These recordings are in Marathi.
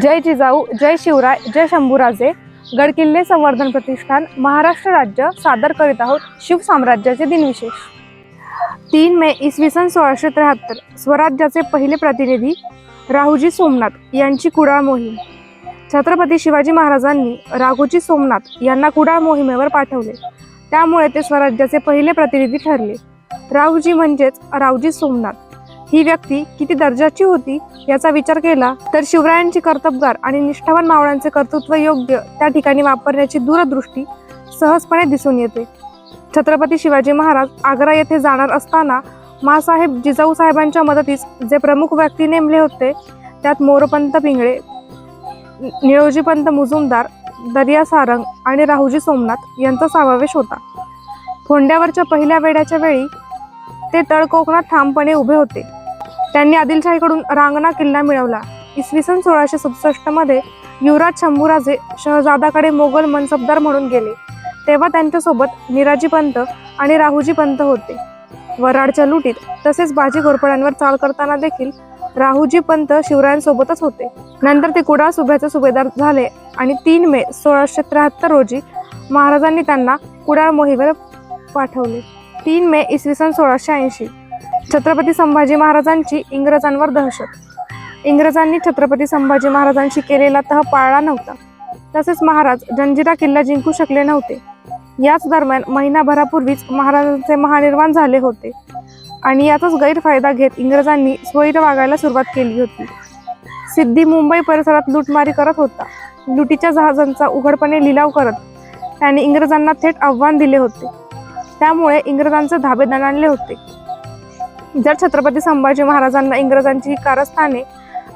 जय जिजाऊ जय शिवराय जय शंभूराजे. गडकिल्ले संवर्धन प्रतिष्ठान महाराष्ट्र राज्य सादर करीत आहोत शिवसाम्राज्याचे दिनविशेष. तीन मे इसवी सन सोळाशे त्र्याहत्तर स्वराज्याचे पहिले प्रतिनिधी राहुजी सोमनाथ यांची कुडाळ मोहीम. छत्रपती शिवाजी महाराजांनी राघोजी सोमनाथ यांना कुडाळ मोहिमेवर पाठवले. त्यामुळे ते स्वराज्याचे पहिले प्रतिनिधी ठरले. राहुजी म्हणजेच रावजी सोमनाथ. ही व्यक्ती किती दर्जाची होती याचा विचार केला तर शिवरायांची कर्तबगार आणि निष्ठावान मावळ्यांचे कर्तृत्व योग्य त्या ठिकाणी वापरण्याची दूरदृष्टी सहजपणे दिसून येते. छत्रपती शिवाजी महाराज आग्रा येथे जाणार असताना मासाहेब जिजाऊ साहेबांच्या मदतीस जे प्रमुख व्यक्ती नेमले होते त्यात मोरपंत पिंगळे निळोजीपंत मुजुमदार दर्या सारंग आणि राहुजी सोमनाथ यांचा समावेश होता. फोंड्यावरच्या पहिल्या वेड्याच्या वेळी ते तळकोकणात ठामपणे उभे होते. त्यांनी आदिलशाहीकडून रांगणा किल्ला मिळवला. इसवी सन सोळाशे सदुसष्टमध्ये युवराज शंभूराजे शहजादाकडे मोगल मनसबदार म्हणून गेले. तेव्हा त्यांच्यासोबत निराजी पंत आणि राहुजी पंत होते. वराडच्या लुटीत तसेच बाजी घोरपड्यांवर चाल करताना देखील राहुजी पंत शिवरायांसोबतच होते. नंतर ते कुडाळ सुभ्याचे सुभेदार झाले आणि तीन मे सोळाशे त्र्याहत्तर रोजी महाराजांनी त्यांना कुडाळ मोहिमेवर पाठवले. तीन मे इसवी सन सोळाशे ऐंशी. छत्रपती संभाजी महाराजांची इंग्रजांवर दहशत. इंग्रजांनी छत्रपती संभाजी महाराजांशी केलेला तह पाळला नव्हता. तसेच महाराज जंजिरा किल्ला जिंकू शकले नव्हते. याच दरम्यान महिनाभरापूर्वीच महाराजांचे महानिर्वाण झाले होते. आणि याचाच गैरफायदा घेत इंग्रजांनी स्वैर वागायला सुरुवात केली होती. सिद्धी मुंबई परिसरात लूटमारी करत होता. लुटीच्या जहाजांचा उघडपणे लिलाव करत त्याने इंग्रजांना थेट आव्हान दिले होते. त्यामुळे इंग्रजांचे धाबे दणाणले होते. जर छत्रपती संभाजी महाराजांना इंग्रजांची ही कारस्थाने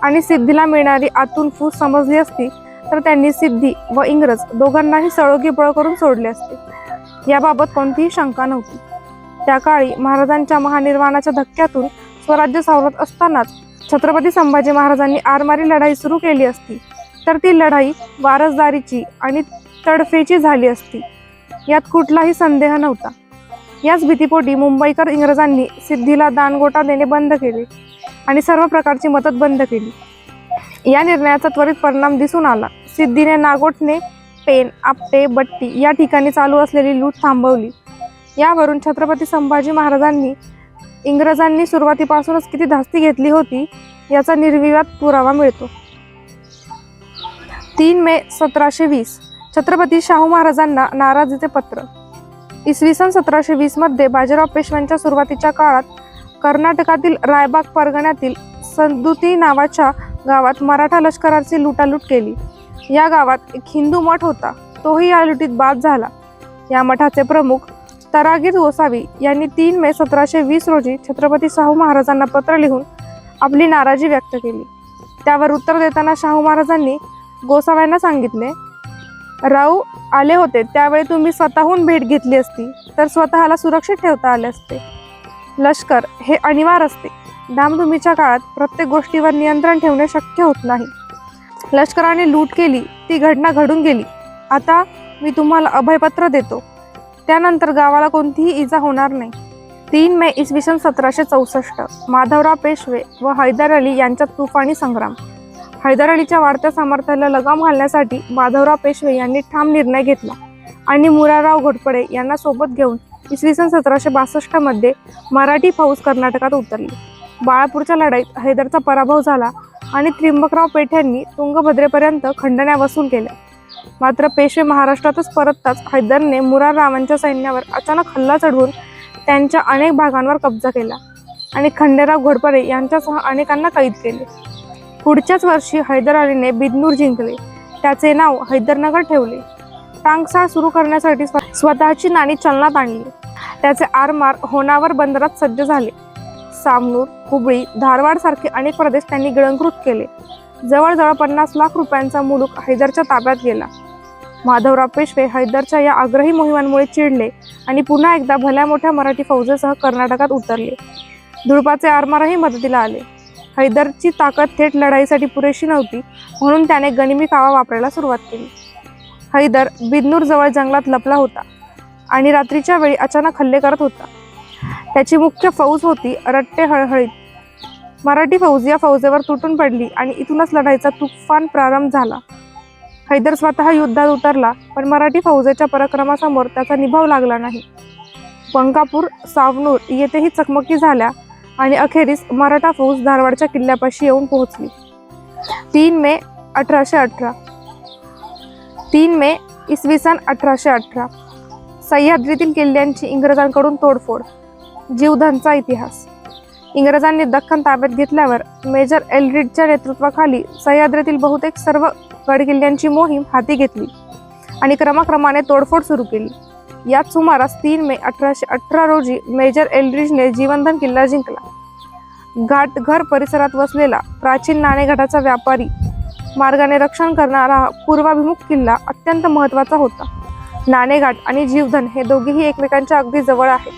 आणि सिद्धीला मिळणारी आतून फूस समजली असती तर त्यांनी सिद्धी व इंग्रज दोघांनाही सळोगी बळ करून सोडले असते. याबाबत कोणतीही शंका नव्हती. त्या काळी महाराजांच्या महानिर्वाणाच्या धक्क्यातून स्वराज्य सावरत असतानाच छत्रपती संभाजी महाराजांनी आरमारी लढाई सुरू केली असती तर ती लढाई वारसदारीची आणि तडफेची झाली असती. यात कुठलाही संदेह नव्हता. याच भीतीपोटी मुंबईकर इंग्रजांनी सिद्धीला दानगोटा देणे बंद केले आणि सर्व प्रकारची मदत बंद केली. या निर्णयाचा त्वरित परिणाम दिसून आला. सिद्धीने नागोटने पेन आपटे बट्टी या ठिकाणी चालू असलेली लूट थांबवली. यावरून छत्रपती संभाजी महाराजांनी इंग्रजांनी सुरुवातीपासूनच किती धास्ती घेतली होती याचा निर्विवाद पुरावा मिळतो. तीन मे सतराशे वीस छत्रपती शाहू महाराजांना नाराजीचे पत्र इसवी सन सतराशे वीसमध्ये बाजीराव पेशव्यांच्या सुरुवातीच्या काळात कर्नाटकातील रायबाग परगण्यातील संदुती नावाच्या गावात मराठा लष्कराची लुटालूट केली. या गावात एक हिंदू मठ होता. तोही या लुटीत बाद झाला. या मठाचे प्रमुख तरागीर गोसावी यांनी तीन मे सतराशे वीस रोजी छत्रपती शाहू महाराजांना पत्र लिहून आपली नाराजी व्यक्त केली. त्यावर उत्तर देताना शाहू महाराजांनी गोसाव्यांना सांगितले राऊ आले होते त्यावेळी तुम्ही स्वतःहून भेट घेतली असती तर स्वतःला सुरक्षित ठेवता आले असते. लष्कर हे अनिवार्य असते. धामधुमीच्या काळात प्रत्येक गोष्टीवर नियंत्रण ठेवणे शक्य होत नाही. लष्कराने लूट केली ती घटना घडून गेली. आता मी तुम्हाला अभयपत्र देतो. त्यानंतर गावाला कोणतीही इजा होणार नाही. तीन मे इसवी सन सतराशे चौसष्ट माधवराव पेशवे व हैदर अली यांच्यात तुफानी संग्राम. हैदर अलीच्या वाढत्या सामर्थ्याला लगाम घालण्यासाठी माधवराव पेशवे यांनी ठाम निर्णय घेतला आणि मुराराव घोटपडे यांना सोबत घेऊन इसवी सन सतराशे बासष्टमध्ये मराठी फौज कर्नाटकात उतरली. बाळापूरच्या लढाईत हैदरचा पराभव झाला आणि त्र्यंबकराव पेठ्यांनी तुंगभद्रेपर्यंत खंडण्या वसूल केल्या. मात्र पेशवे महाराष्ट्रातच परतताच हैदरने मुराररावांच्या सैन्यावर अचानक हल्ला चढवून त्यांच्या अनेक भागांवर कब्जा केला आणि खंडेराव घोडपडे यांच्यासह अनेकांना कैद केले. पुढच्याच वर्षी हैदर अलीने बिदनूर जिंकले. त्याचे नाव हैदरनगर ठेवले. टांगसाळ सुरू करण्यासाठी स्व- स्वतःची नाणी चलनात आणली. त्याचे आरमार होनावर बंदरात सज्ज झाले. सामनूर हुबळी धारवाड सारखे अनेक प्रदेश त्यांनी गिळंकृत केले. जवळजवळ पन्नास लाख रुपयांचा मुलूक हैदरच्या ताब्यात गेला. माधवराव पेशवे हैदरच्या या आग्रही मोहिमांमुळे चिडले आणि पुन्हा एकदा भल्या मोठ्या मराठी फौजेसह कर्नाटकात उतरले. धुळपाचे आरमारही मदतीला आले. हैदरची ताकद थेट लढाईसाठी पुरेशी नव्हती म्हणून त्याने गनिमी कावा वापरायला सुरुवात केली. हैदर बिदनूर जवळ जंगलात लपला होता आणि रात्रीच्या वेळी अचानक हल्ले करत होता. त्याची मुख्य फौज होती रट्टे हळहळीत. मराठी फौज या फौजेवर तुटून पडली आणि इथूनच लढाईचा तुफान प्रारंभ झाला. हैदर स्वतः युद्धात उतरला पण मराठी फौजेच्या पराक्रमासमोर त्याचा निभाव लागला नाही. पंकापूर सावनूर येथेही चकमकी झाल्या आणि अखेरीस मराठा फौज धारवाडच्या किल्ल्यापाशी येऊन पोहोचली. तीन मे अठराशे अठरा. तीन मे इसवी सन अठराशे अठरा. सह्याद्रीतील किल्ल्यांची इंग्रजांकडून तोडफोड. जीवधनचा इतिहास. इंग्रजांनी दख्खन ताब्यात घेतल्यावर मेजर एलरिडच्या नेतृत्वाखाली सह्याद्रीतील बहुतेक सर्व गडकिल्ल्यांची मोहीम हाती घेतली आणि क्रमाक्रमाने तोडफोड सुरू केली. याच सुमारास तीन मे अठराशे अठरा रोजी मेजर एल्ड्रिजने जीवनधन किल्ला जिंकला. घाटघर परिसरात वसलेला प्राचीन नाणेघाटाचा व्यापारी मार्गाने रक्षण करणारा पूर्वाभिमुख किल्ला अत्यंत महत्त्वाचा होता. नाणेघाट आणि जीवधन हे दोघेही एकमेकांच्या अगदी जवळ आहे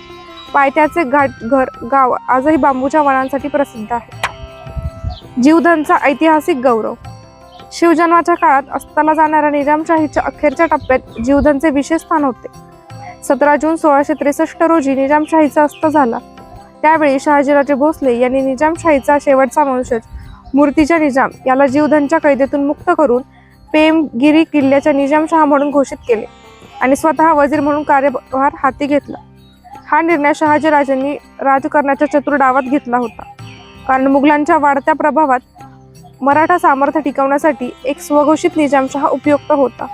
पायथ्याचे घाटघर गाव आजही बांबूच्या वनांसाठी प्रसिद्ध आहे. जीवधनचा ऐतिहासिक गौरव. शिवजन्माच्या काळात अस्ताला जाणाऱ्या निजामशाहीच्या अखेरच्या टप्प्यात जीवधनचे विशेष स्थान होते. सतरा जून सोळाशे त्रेसष्ट रोजी निजामशाहीचा अस्त झाला. त्यावेळी शहाजीराजे भोसले यांनी निजामशाहीचा शेवटचा वंशज मूर्तीच्या निजाम याला जीवधनच्या कैदेतून मुक्त करून पेमगिरी किल्ल्याच्या निजामशहा म्हणून घोषित केले आणि स्वतः वजीर म्हणून कार्यभार हाती घेतला. हा निर्णय शहाजीराजांनी राजकारणाच्या चतुर डावात घेतला होता. कारण मुघलांच्या वाढत्या प्रभावात मराठा सामर्थ्य टिकवण्यासाठी एक स्वघोषित निजामशहा उपयुक्त होता.